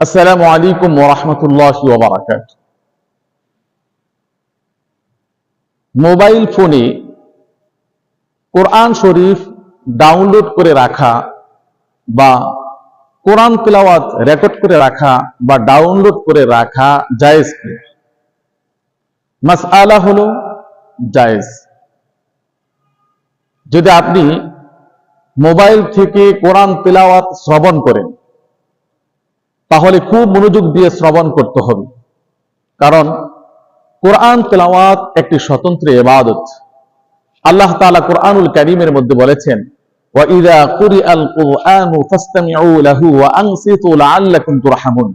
আসসালামু আলাইকুম ওরহমতুল্লাহ ওবরাকাত মোবাইল ফোনে কোরআন শরীফ ডাউনলোড করে রাখা বা কোরআন তেলাওয়াত রেকর্ড করে রাখা বা ডাউনলোড করে রাখা জায়েজ কি মাসআলা হলো জায়েজ। যদি আপনি মোবাইল থেকে কোরআন তেলাওয়াত শ্রবণ করেন তাহলে খুব মনোযোগ দিয়ে শ্রবণ করতে হবে কারণ কোরআন তেলাওয়াত একটি স্বতন্ত্র এবাদত আল্লাহ তাআলা কোরআনুল কারীমের মধ্যে বলেছেন وَإِذَا قُرِئَ الْقُرْآنُ فَاسْتَمِعُوا لَهُ وَأَنصِتُوا لَعَلَّكُمْ تُرْحَمُونَ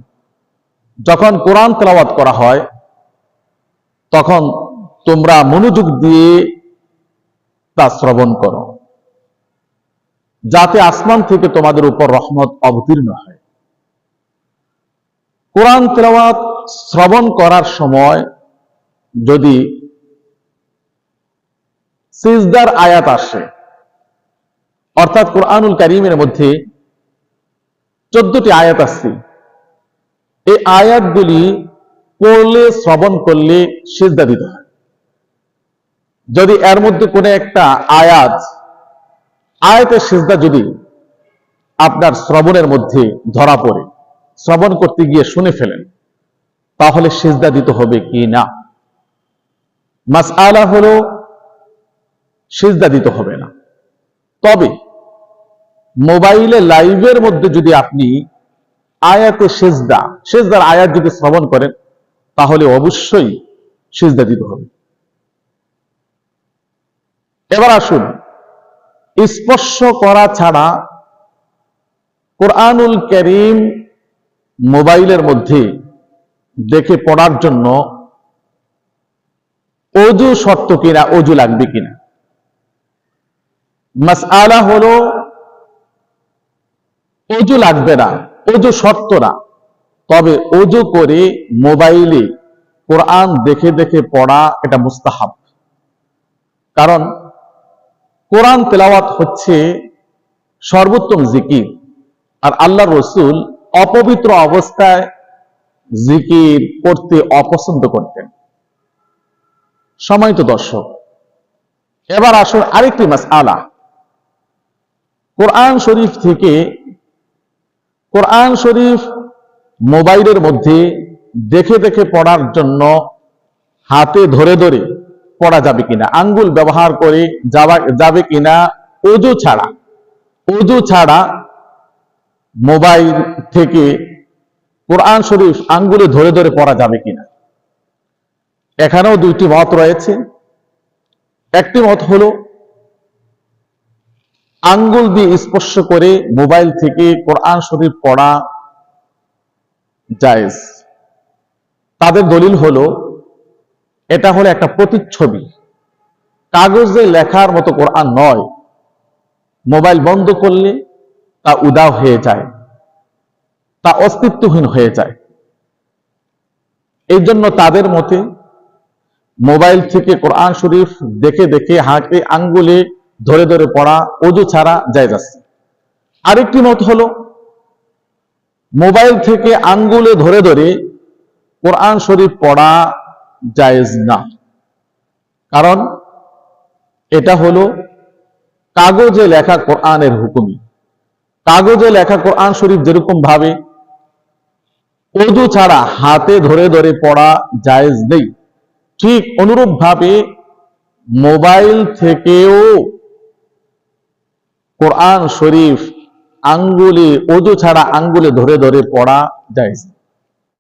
যখন কোরআন তেলাওয়াত করা হয় তখন তোমরা মনোযোগ দিয়ে তা শ্রবণ করো যাতে আসমান থেকে তোমাদের উপর রহমত অবতীর্ণ হয় কোরআন তেলাওয়াত শ্রবণ করার সময় যদি সিজদার আয়াত আসে, অর্থাৎ কোরআনুল কারিমের মধ্যে চোদ্দটি আয়াত আসছে এই আয়াতগুলি পড়লে, শ্রবণ করলে সিজদা দিতে হয়। যদি এর মধ্যে কোনো একটা আয়াত, আয়াতের সিজদা যদি আপনার শ্রবণের মধ্যে ধরা পড়ে শ্রবণ করতে গিয়ে শুনে ফেলেন, তাহলে সিজদা দিতে হবে কি না? মাস আলা হলো সিজদা দিতে হবে না। তবে মোবাইলে, লাইভের মধ্যে যদি আপনি আয়াতে সেজদা, সেজদার আয়াত যদি শ্রবণ করেন, তাহলে অবশ্যই সেজদা দিতে হবে। এবার আসুন, স্পর্শ করা ছাড়া কোরআনুল করিম মোবাইলের মধ্যে দেখে পড়ার জন্য অজু শর্ত কিনা, অজু লাগবে কিনা। মাসআলা হলো অজু লাগবে না, অজু শর্ত না। তবে অজু করে মোবাইলে কোরআন দেখে দেখে পড়া এটা মুস্তাহাব। কারণ কোরআন তেলাওয়াত হচ্ছে সর্বোত্তম জিকির। আর আল্লাহ রসুল অপবিত্র অবস্থায় জিকির করতে অপছন্দ করতেন। সময় তো দর্শক, এবার আসুন আরেকটি মাস আলা কোরআন শরীফ থেকে, কোরআন শরীফ মোবাইলের মধ্যে দেখে দেখে পড়ার জন্য হাতে ধরে ধরে পড়া যাবে কিনা, আঙ্গুল ব্যবহার করে যাওয়া- যাবে কিনা, অজু ছাড়া অজু ছাড়া মোবাইল থেকে কোরআন শরীফ আঙ্গুলে ধরে ধরে পড়া যাবে কিনা? এখানেও দুইটি মত রয়েছে। একটি মত হলো, আঙ্গুল দিয়ে স্পর্শ করে মোবাইল থেকে কোরআন শরীফ পড়া জায়েজ। তাদের দলিল হলো, এটা হলো একটা প্রতিচ্ছবি। কাগজে লেখার মতো কোরআন নয়। মোবাইল বন্ধ করলে তা উদাও হয়ে যায়, তা অস্তিত্বহীন হয়ে যায়। এই জন্য তাদের মতে মোবাইল থেকে কোরআন শরীফ দেখে দেখে হাঁকে আঙ্গুলে ধরে ধরে পড়া, অজু ছাড়া যায় যাচ্ছে। আরেকটি মত হলো, মোবাইল থেকে আঙ্গুলে ধরে ধরে কোরআন শরীফ পড়া জায়েজ না। কারণ এটা হলো কাগজে লেখা কোরআনের হুকুমি কাগজে লেখা কোরআন শরীফ যেরকম ভাবে, অজু ছাড়া হাতে ধরে ধরে পড়া জায়েজ নেই। ঠিক অনুরূপ ভাবে মোবাইল থেকেও কোরআন শরীফ আঙ্গুলে, অজু ছাড়া আঙ্গুলে ধরে ধরে পড়া জায়েজ।